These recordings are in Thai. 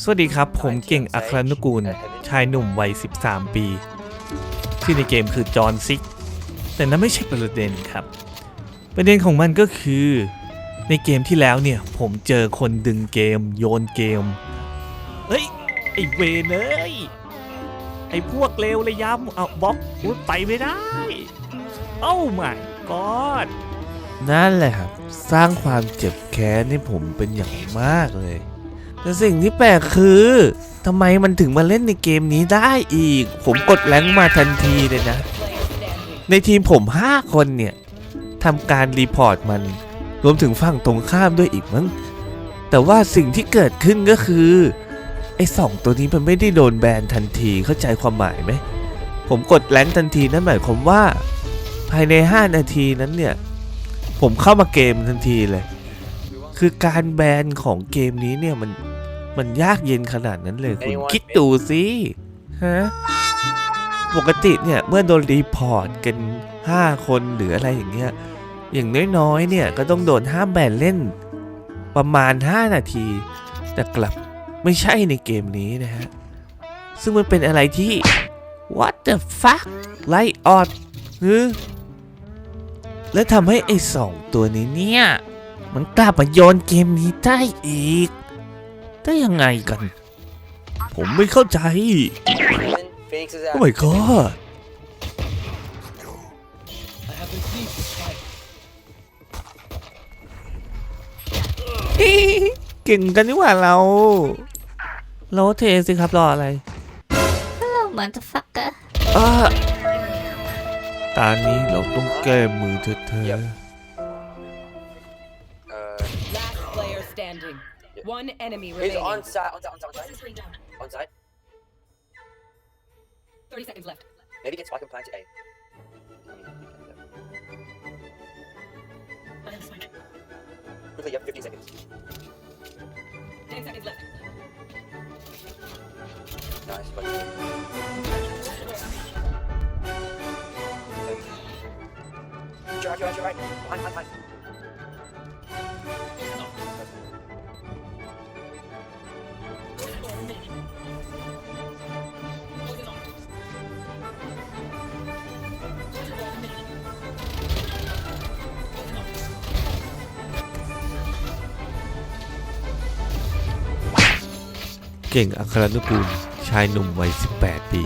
สวัสดีครับ ผมเก่งอัครนุกูล ชายหนุ่มวัย 13 ปี ที่ในเกมคือจอห์นซิก แต่นั่นไม่ใช่ประเด็นครับ ประเด็นของมันก็คือ ในเกมที่แล้วเนี่ย ผมเจอคนดึงเกม โยนเกม เฮ้ย ไอเวนเอ้ย ไอพวกเลวเลยย้ำเอาบล็อกอุ๊ยไปไม่ได้โอ้ my god นั่นแหละครับ สร้างความเจ็บแค้นให้ผมเป็นอย่างมากเลย แต่สิ่งที่แปลกคือทำไมมันถึงมาเล่นในเกมนี้ได้อีก ผมกดแรงมาทันทีเลยนะ ในทีมผม 5 คนเนี่ยทำการรีพอร์ตมัน รวมถึงฝั่งตรงข้ามด้วยอีกมั้ง แต่ว่าสิ่งที่เกิดขึ้นก็คือ ไอ้สองตัวนี้มันไม่ได้โดนแบนทันทีเข้าใจความหมายไหม ผมกดแรงทันทีนั่นหมายความว่า ภายใน 5 นาทีนั้นเนี่ย ผมเข้ามาเกมทันทีเลย คือการแบนของเกมนี้เนี่ยมัน มันยากเย็นขนาดนั้นเลยคุณ Anyone? คิดดูสิฮะปกติเนี่ยเมื่อโดนรีพอร์ตกัน 5 คนหรืออะไรอย่างเงี้ยอย่างน้อยๆเนี่ยก็ต้องโดนห้ามแบนเล่น ประมาณ 5 นาที แต่กลับไม่ใช่ในเกมนี้นะฮะ ซึ่งมันเป็นอะไรที่ what the fuck ไลออดฮึและทำให้ไอ้สองตัวนี้เนี่ย มันกล้ามาโยนเกมนี้ได้อีก ได้ยังไงกัน ผมไม่เข้าใจ Phoenix is โอ้ out. my god เก่งกันนี่หว่าเราโลเทสิครับรออะไร Hello, motherfucker. อ่าตอนนี้เราต้องแก้มือเธอเธอ Yep. Uh, Last player standing. One enemy he's remaining. on side, on side, on side, on side. On side. 30 seconds left. Maybe get spike and plant to A. Quickly, you have 15 seconds. 10 seconds left. Nice, but. You're right, you're right, you're right. Behind, behind, behind. เก่งอัครนุกูลชายหนุ่มวัย 18 ปี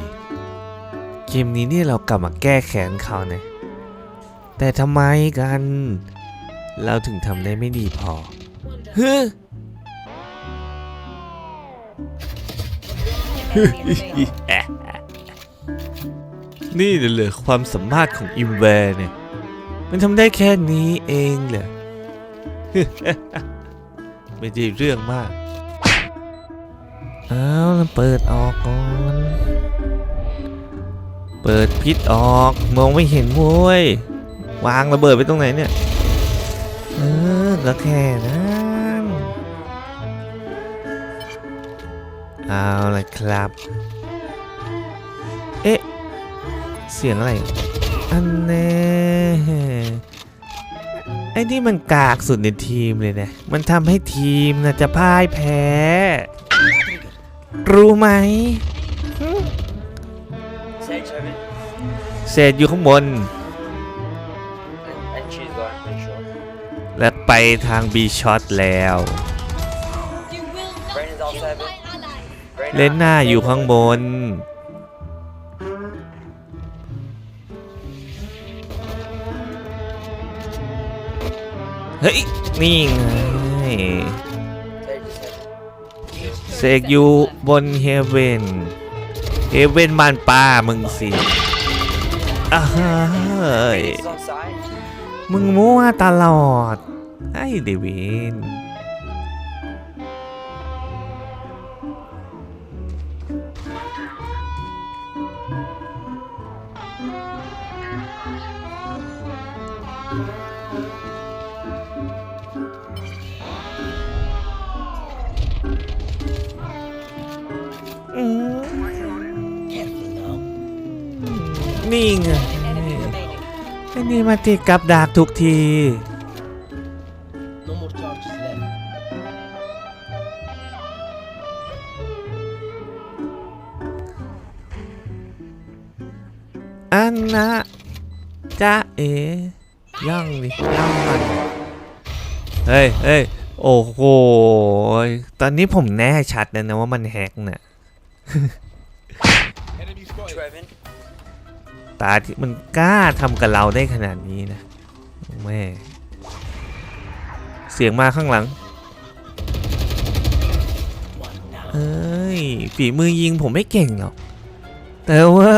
เกมนี้นี่เรากลับมาแก้แค้นเขานะแต่ทำไมกัน เราถึงทำได้ไม่ดีพอเฮ้ยนี่เลยความสามารถของอิมแวร์เนี่ย มันทำได้แค่นี้เองเหรอไม่ได้เรื่องมาก เอาแล้วเปิดออกก่อน เปิดพิษออก มองไม่เห็นโว้ยวางระเบิดไปตรงไหนเนี่ย เออก็แค่นั้นเอาละครับ เอ๊ะ เสียงอะไร อันแน่ไอ้นี่มันกากสุดในทีมเลยนะ มันทำให้ทีมนะจะพ่ายแพ้ รู้ไหมเซจเศษอยู่ข้างบนและไปทางบีช็อตแล้วเลนหน้าอยู่ข้างบน เฮ้ย นี่ไง เสกอยู่บนเฮเวนเฮเวนบ้านป้ามึงสิอ้าเฮ้ยมึงมั่วตลอด ไอ้เดวินอื นี่ไงไอ้นี่มันติดกับดักทุกที อันนะจ้าเอย่องดิย่องมันเฮ้ยเฮ้ยโอ้โห ตอนนี้ผมแน่ชัดแล้วนะว่ามันแฮกเนี่ย ตาที่มันกล้าทำกับเราได้ขนาดนี้นะแม่เสียงมาข้างหลัง เอ้ยฝีมือยิงผมไม่เก่งหรอก แต่ว่า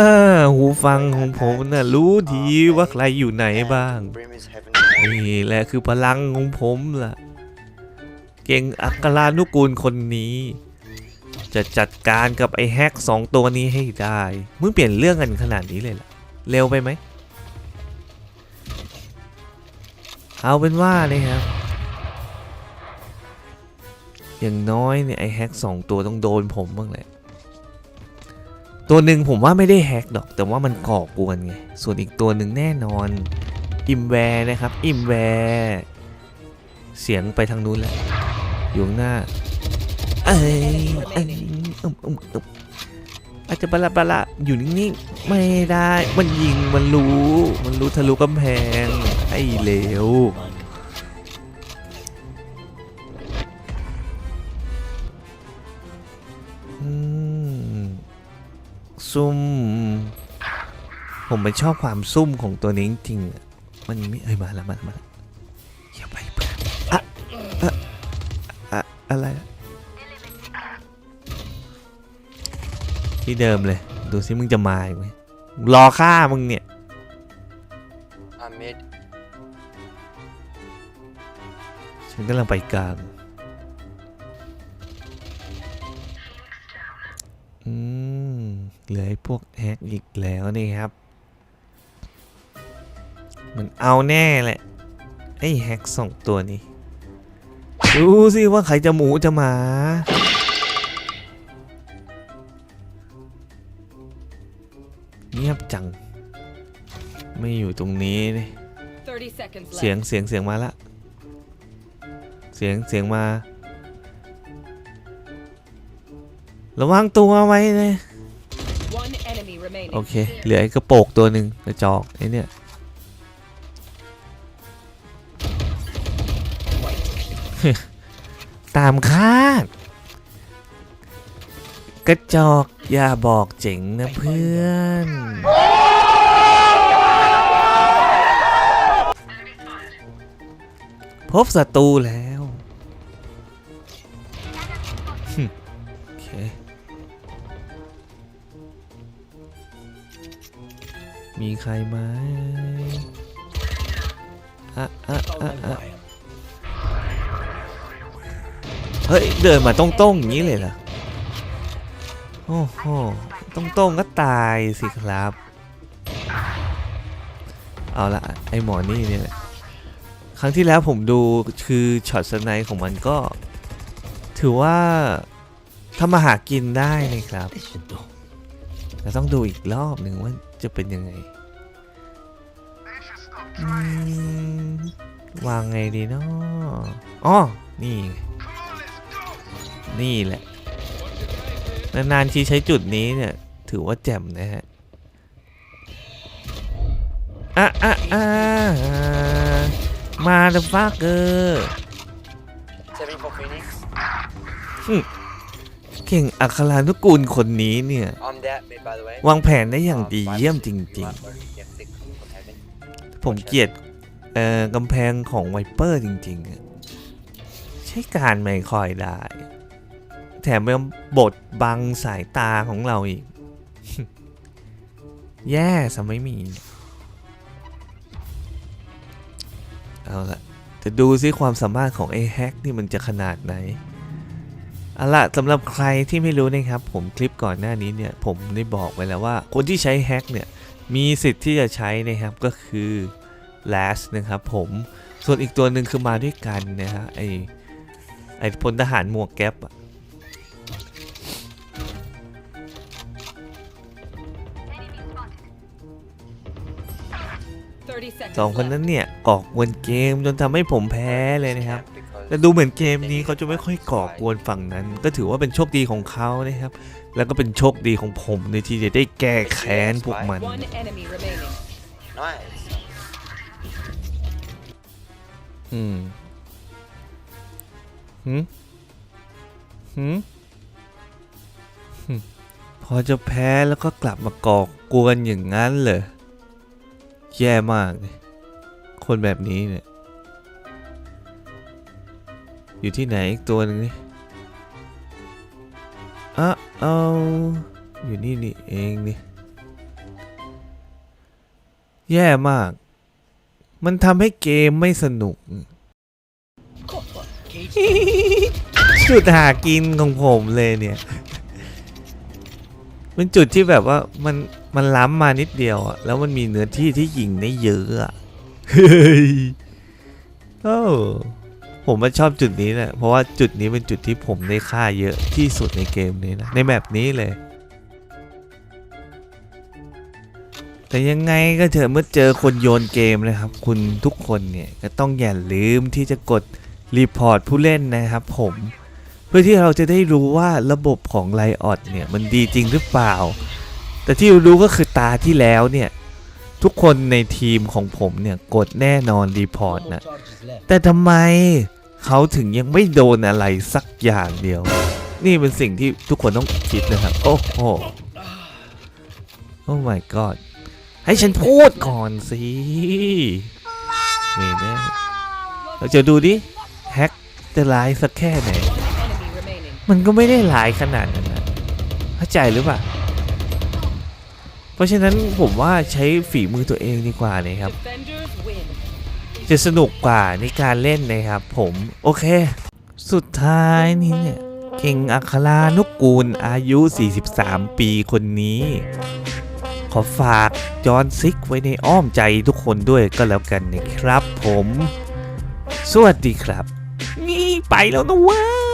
หูฟังของผมน่ะรู้ดีว่าใครอยู่ไหนบ้าง นี่แหละคือพลังของผมล่ะ เก่งอัครานุกูลคนนี้ จะจัดการกับไอ้แฮกสองตัวนี้ให้ได้ มึงเปลี่ยนเรื่องกันขนาดนี้เลยล่ะ เร็วไปไหม เอาเป็นว่านะครับ อย่างน้อยเนี่ยไอแฮกสองตัวต้องโดนผมบ้างแหละ ตัวหนึ่งผมว่าไม่ได้แฮกหรอก แต่ว่ามันก่อกวนไง ส่วนอีกตัวหนึ่งแน่นอน อิมแวร์นะครับ อิมแวร์เสียงไปทางนู้นแหละอยู่หน้า เอ้ยเอ้ย อาจจะบลาบลาอยู่นิ่งๆ ไม่ได้ มันยิง มันรู้ มันรู้ทะลุกำแพง ไอ้เลว ซุ่ม ผมมันชอบความซุ่มของตัวนี้จริงๆ มันไม่เอ้ยมาแล้วมาแล้วมาแล้วอย่าไปเพื่อนอะอะอะอะไร ที่เดิมเลย ดูสิมึงจะมาอีกไหมรอฆ่ามึงเนี่ย I'm mid. ฉันกำลังไปกลางอืมเหลือไอ้พวกแฮกอีกแล้วนี่ครับ มันเอาแน่แหละ ไอ้แฮกสองตัวนี้ ดูสิว่าใครจะหมูจะหมา เงียบจัง ไม่อยู่ตรงนี้นี่30 seconds เสียง left. เสียงเสียงมาละเสียงเสียงมา ระวังตัวไว้เลย One enemy remaining. โอเค เหลือไอ้กระโปกตัวหนึ่งกระจอกไอ้เนี่ยตามคาด กระจอกอย่าบอกเจ๋งนะเพื่อน พบศัตรูแล้วโอเคมีใครไหมอะอะอะอะเฮ้ย เดินมาตรงๆอย่างนี้เลยเหรอ โอ้โหตรงๆก็ตายสิครับ เอาละไอหมอนี่เนี่ยครั้งที่แล้วผมดูคือช็อตสไนของมันก็ ถือว่าทำมาหากินได้นะครับแต่ต้องดูอีกรอบหนึ่งว่าจะเป็นยังไงวางไงดีเนาะอ๋อนี่ นี่แหละ นานๆทีใช้จุดนี้เนี่ย ถือว่าแจ่มนะฮะอะอะอะมาเดฟักเกอร์ Seven for Phoenix. เก่งอัครานุกูลคนนี้เนี่ย I'm that mid, by the way. วางแผนได้อย่าง Um, ดี five เยี่ยม for จ six. ริง Last one. Yeah, six from heaven. ๆผมเกลียดเอ่อกำแพงของไวเปอร์จริงๆอะใช้การไม่ค่อยได้ แถมยังบดบังสายตาของเราอีก แย่ซะไม่มี เอาละจะดูซิความสามารถของไอ้แฮกนี่มันจะขนาดไหนเอาละสำหรับใครที่ไม่รู้นะครับ ผมคลิปก่อนหน้านี้เนี่ย ผมได้บอกไว้แล้วว่า คนที่ใช้แฮกเนี่ยมีสิทธิ์ที่จะใช้นะครับก็คือ last นะครับผมส่วนอีกตัวหนึ่งคือมาด้วยกันนะฮะไอไอพลทหารหมวกแก๊ปอะ สองคน left. นั้นเนี่ยออกวนเกมจนทำให้ผมแพ้เลยนะครับ Because แต่ดูเหมือนเกมนี้เขาจะไม่ค่อยก่อกวนฝั่งนั้น ก็ถือว่าเป็นโชคดีของเขานะครับ แล้วก็เป็นโชคดีของผมในที่จะได้แก้แค้นพวกมัน One enemy remaining. Nice. อืมหืมหืมหึพอจะแพ้แล้วก็กลับมาก่อกวนอย่างนั้นเหรอแย่มากเลย คนแบบนี้เนี่ย อยู่ที่ไหนอีกตัวหนึงนี่อะเอาอยู่นี่นี่เองนี่ แย่มาก มันทำให้เกมไม่สนุก จุดหากินของผมเลยเนี่ย เป็นจุดที่แบบว่ามันมันล้ำมานิดเดียวอะแล้วมันมีเนื้อที่ที่ยิงได้เยอะอะ โอ้ผมมาชอบจุดนี้แหละเพราะว่าจุดนี้เป็นจุดที่ผมได้ค่าเยอะที่สุดในเกมนี้นะในแบบนี้เลย แต่ยังไงก็เถอะเมื่อเจอคนโยนเกมนะครับ คุณทุกคนเนี่ยก็ต้องอย่าลืมที่จะกดรีพอร์ตผู้เล่นนะครับผมเพื่อที่เราจะได้รู้ว่าระบบของไลออดเนี่ยมันดีจริงหรือเปล่า แต่ที่รู้ก็คือตาที่แล้วเนี่ย ทุกคนในทีมของผมเนี่ยกดแน่นอนรีพอร์ตนะ แต่ทำไมเขาถึงยังไม่โดนอะไรสักอย่างเดียว นี่เป็นสิ่งที่ทุกคนต้องคิดนะครับ โอ้โห โอ้ my god ให้ฉันพูดก่อนสินี่นะเราจะดูดิแฮกจะร้ายสักแค่ไหน มันก็ไม่ได้หลายขนาดนั้นนะเข้าใจหรือเปล่า เพราะฉะนั้นผมว่าใช้ฝีมือตัวเองดีกว่านะครับ Defenders win. จะสนุกกว่าในการเล่นนะครับ ผมโอเค สุดท้ายนี่เนี่ยเก่งอัครานุกูลอายุ 43 ปีคนนี้ ขอฝากจอห์นซิกไว้ในอ้อมใจทุกคนด้วยก็แล้วกันนะครับผม สวัสดีครับ นี่ไปแล้วนะเว้ย